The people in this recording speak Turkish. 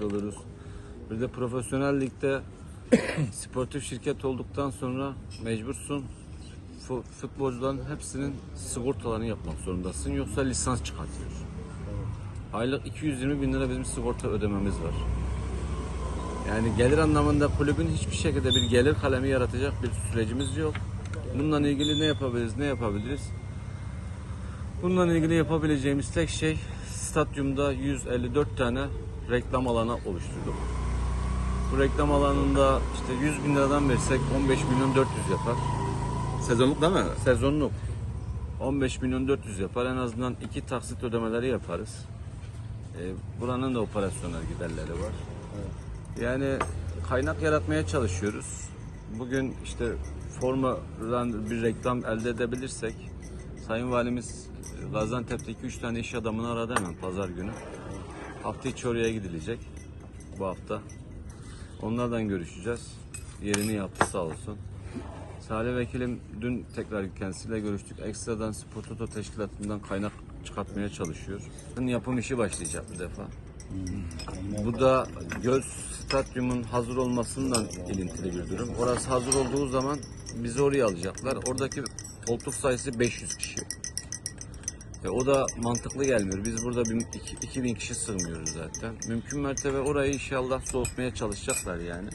yapmış. Bir de profesyonel ligde sportif şirket olduktan sonra mecbursun fu- futbolcuların hepsinin sigortalarını yapmak zorundasın. Yoksa lisans çıkartıyor. Aylık 220 bin lira bizim sigorta ödememiz var. Yani gelir anlamında kulübün hiçbir şekilde bir gelir kalemi yaratacak bir sürecimiz yok. Bununla ilgili ne yapabiliriz, ne yapabiliriz? Bununla ilgili yapabileceğimiz tek şey stadyumda 154 tane reklam alanı oluşturduk. Bu reklam alanında işte 100 bin liradan versek 15 milyon 400 yapar. Sezonluk değil mi? Sezonluk 15 milyon 400 yapar. En azından iki taksit ödemeleri yaparız. Ee, buranın da operasyonel giderleri var. Yani kaynak yaratmaya çalışıyoruz. Bugün işte formadan bir reklam elde edebilirsek Sayın Valimiz e, Gaziantep'te 2-3 tane iş adamını aradı hemen pazar günü. Hafta içi oraya gidilecek bu hafta. Onlardan görüşeceğiz. Yerini yaptı sağ olsun. Salih Vekilim dün tekrar kendisiyle görüştük. Ekstradan Spor Toto Teşkilatı'ndan kaynak çıkartmaya çalışıyor. Yapım işi başlayacak bu defa. Bu da Göz Stadyum'un hazır olmasından ilintili bir durum. Orası hazır olduğu zaman bizi oraya alacaklar. Oradaki koltuk sayısı 500 kişi. E, o da mantıklı gelmiyor. Biz burada bin- iki- 2000 kişi sığmıyoruz zaten. Mümkün mertebe orayı inşallah soğutmaya çalışacaklar yani.